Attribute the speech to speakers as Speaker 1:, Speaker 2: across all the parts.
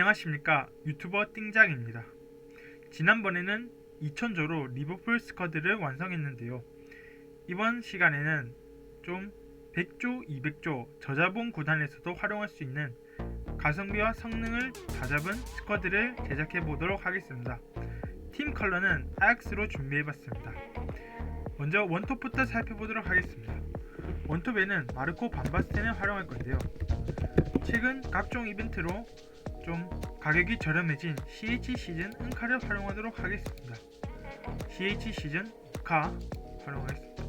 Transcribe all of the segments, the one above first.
Speaker 1: 안녕하십니까 유튜버 띵작입니다. 지난번에는 2000조로 리버풀 스쿼드를 완성했는데요. 이번 시간에는 좀 100조, 200조 저자본 구단에서도 활용할 수 있는 가성비와 성능을 다잡은 스쿼드를 제작해 보도록 하겠습니다. 팀 컬러는 아약스로 준비해봤습니다. 먼저 원톱부터 살펴보도록 하겠습니다. 원톱에는 마르코 반바스텐을 활용할 건데요. 최근 각종 이벤트로 좀 가격이 저렴해진 CH 시즌 은카를 활용하도록 하겠습니다. CH 시즌 카 활용하겠습니다.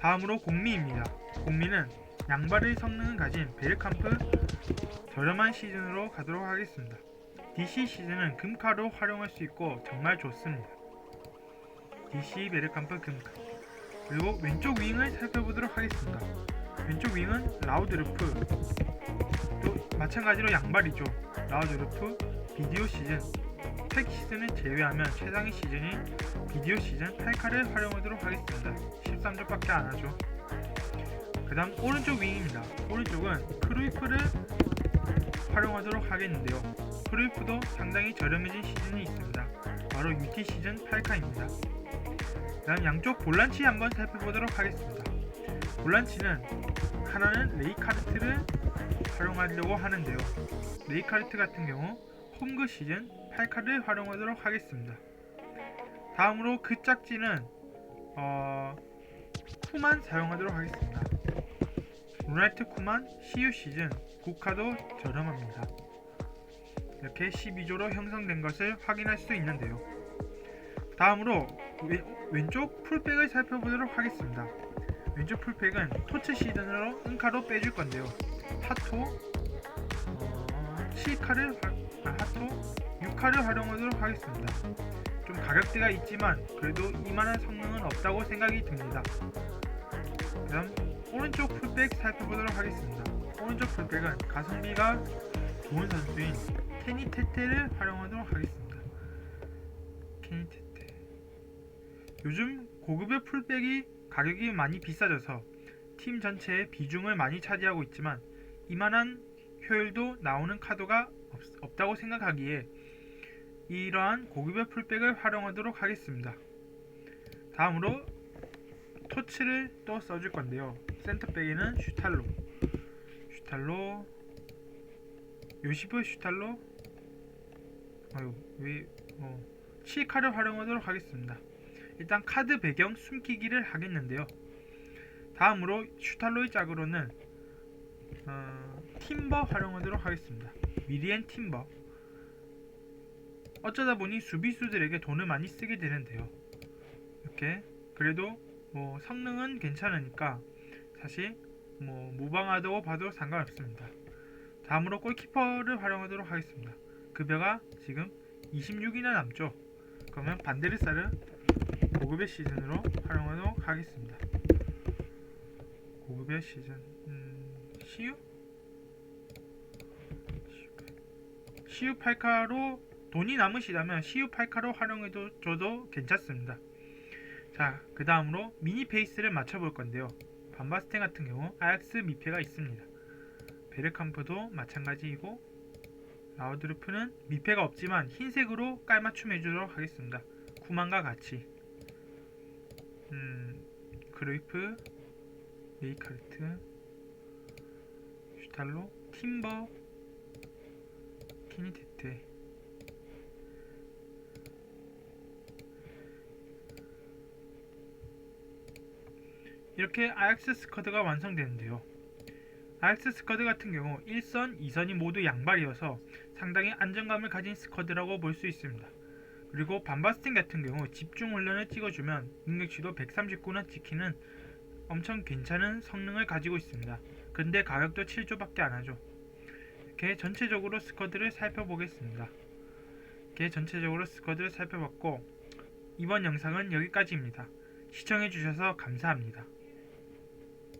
Speaker 1: 다음으로 공미입니다. 공미는 양발의 성능을 가진 베르캄프 저렴한 시즌으로 가도록 하겠습니다. DC 시즌은 금카로 활용할 수 있고 정말 좋습니다. DC 베르캄프 금카 그리고 왼쪽 윙을 살펴보도록 하겠습니다. 왼쪽 윙은 라우드루프 또 마찬가지로 양발이죠. 라우드루프 비디오 시즌 팩 시즌을 제외하면 최상위 시즌이 비디오 시즌 8카를 활용하도록 하겠습니다. 13조밖에 안 하죠. 그 다음 오른쪽 윙입니다. 오른쪽은 크루이프를 활용하도록 하겠는데요. 크루이프도 상당히 저렴해진 시즌이 있습니다. 바로 UT 시즌 8카입니다. 그 다음 양쪽 볼란치 한번 살펴보도록 하겠습니다. 볼란치는 하나는 레이카르트를 활용하려고 하는데요. 레이카르트 같은 경우 홈그 시즌 8카를 활용하도록 하겠습니다. 다음으로 그 짝지는 어, 쿠만 사용하도록 하겠습니다. 로날트 쿠만 CU 시즌 9카도 저렴합니다. 이렇게 12조로 형성된 것을 확인할 수 있는데요. 다음으로 왼, 왼쪽 풀백을 살펴보도록 하겠습니다. 왼쪽 풀백은 토츠 시즌으로 은카로 빼줄 건데요. 하토 어, 7카를 아, 하토 6카를 활용하도록 하겠습니다. 좀 가격대가 있지만 그래도 이만한 성능은 없다고 생각이 듭니다. 그다음 오른쪽 풀백 살펴보도록 하겠습니다. 오른쪽 풀백은 가성비가 좋은 선수인 케니 테테를 활용하도록 하겠습니다. 케니 테테 요즘 고급의 풀백이 가격이 많이 비싸져서 팀 전체의 비중을 많이 차지하고 있지만 이만한 효율도 나오는 카드가 없, 다고 생각하기에 이러한 고급의 풀백을 활용하도록 하겠습니다. 다음으로 토치를 또 써줄 건데요. 센터백에는 슈탈로, 슈탈로, 요시브 슈탈로, 아유 왜 어, 치카를 활용하도록 하겠습니다. 일단 카드 배경 숨기기를 하겠는데요. 다음으로 슈탈로의 짝으로는 어, 팀버 활용하도록 하겠습니다. 미리엔 팀버 어쩌다 보니 수비수들에게 돈을 많이 쓰게 되는데요. 이렇게 그래도 뭐 성능은 괜찮으니까 사실 뭐 무방하다고 봐도 상관없습니다. 다음으로 골키퍼를 활용하도록 하겠습니다. 급여가 지금 26이나 남죠. 그러면 반데르사를 고급의 시즌으로 활용하도록 하겠습니다. 고급의 시즌 음, CU? CU 8카로 돈이 남으시다면 CU 8카로 활용해도 줘도 괜찮습니다. 자, 그 다음으로 미니 페이스를 맞춰볼 건데요. 반바스텐 같은 경우 아약스 미페가 있습니다. 베르캄프도 마찬가지이고 라우드루프는 미페가 없지만 흰색으로 깔맞춤 해주도록 하겠습니다. 쿠만과 같이 음, 그루이프, 레이카르트, 슈탈로, 팀버, 키니테테 이렇게 아약스 스쿼드가 완성되는데요. 아약스 스쿼드 같은 경우 1선, 2선이 모두 양발이어서 상당히 안정감을 가진 스쿼드라고 볼 수 있습니다. 그리고 반바스틴 같은 경우 집중 훈련을 찍어주면 능력치도 139나 찍히는 엄청 괜찮은 성능을 가지고 있습니다. 근데 가격도 7조밖에 안 하죠. 이렇게 전체적으로 스쿼드를 살펴보겠습니다. 이렇게 전체적으로 스쿼드를 살펴봤고 이번 영상은 여기까지입니다. 시청해주셔서 감사합니다.